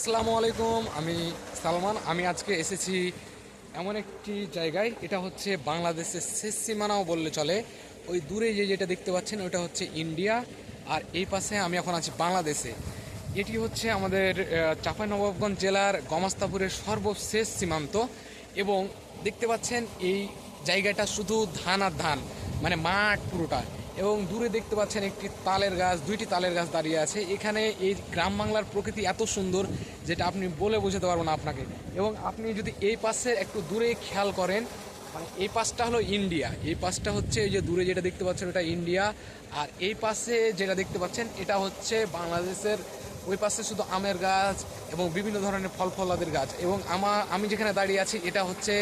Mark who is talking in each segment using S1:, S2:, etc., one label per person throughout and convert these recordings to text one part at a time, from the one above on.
S1: আসসালামু আলাইকুম, আমি সালমান। আমি আজকে এসেছি এমন একটি জায়গায়, এটা হচ্ছে বাংলাদেশের শেষ সীমানাও বললে চলে। ওই দূরে যে যেটা দেখতে পাচ্ছেন, ওটা হচ্ছে ইন্ডিয়া। আর এই পাশে আমি এখন আছি বাংলাদেশে। এটি হচ্ছে আমাদের চাঁপাইনবাবগঞ্জ জেলার গমাস্তাপুরের সর্বশেষ সীমান্ত। এবং দেখতে পাচ্ছেন, এই জায়গাটা শুধু ধান আর ধান মানে মাঠ পুরোটা। এবং দূরে দেখতে পাচ্ছেন একটি তালের গাছ, দুইটি তালের গাছ দাঁড়িয়ে আছে। এখানে এই গ্রাম বাংলার প্রকৃতি এত সুন্দর যেটা আপনি বলে বোঝাতে পারব না আপনাকে। এবং আপনি যদি এই পাশে একটু দূরে খেয়াল করেন মানে এই পাশটা হলো ইন্ডিয়া। এই পাশটা হচ্ছে এই যে দূরে যেটা দেখতে পাচ্ছেন ওটা ইন্ডিয়া। আর এই পাশে যেটা দেখতে পাচ্ছেন, এটা হচ্ছে বাংলাদেশের ওই পাশে শুধু আমের গাছ এবং বিভিন্ন ধরনের ফল ফলাদের গাছ এবং আমা আমি যেখানে দাঁড়িয়ে আছি, এটা হচ্ছে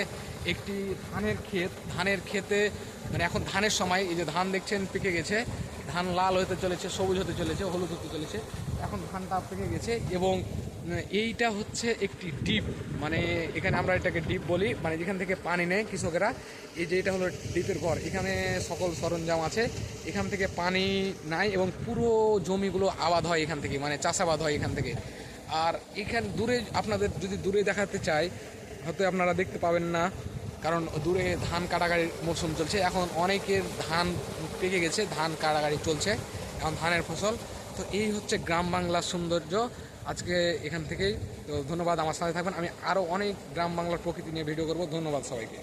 S1: একটি ধানের ক্ষেত। ধানের ক্ষেতে মানে এখন ধানের সময়, এই যে ধান দেখছেন, পেকে গেছে। ধান লাল হতে চলেছে, সবুজ হতে চলেছে, হলুদ হতে চলেছে। এখন ধানটা পেকে গেছে এবং এইটা হচ্ছে একটি ডিপ মানে এখানে আমরা এটাকে ডিপ বলি মানে যেখান থেকে পানি নেয় কৃষকেরা। এই যে এটা হলো ডিপের ঘর, এখানে সকল সরঞ্জাম আছে। এখান থেকে পানি নাই এবং পুরো জমিগুলো আবাদ হয় এখান থেকে মানে চাষাবাদ হয় এখান থেকে। আর এখান দূরে, আপনাদের যদি দূরে দেখাতে চাই, হয়তো আপনারা দেখতে পাবেন না, কারণ দূরে ধান কাটাগাড়ির মৌসুম চলছে। এখন অনেকের ধান পেকে গেছে, ধান কাটাগাড়ি চলছে, এখন ধানের ফসল। তো এই হচ্ছে গ্রাম বাংলার সৌন্দর্য। আজকে এখান থেকেই। তো ধন্যবাদ আমার সাথে থাকবেন। আমি আরও অনেক গ্রাম বাংলার প্রকৃতি নিয়ে ভিডিও করব। ধন্যবাদ সবাইকে।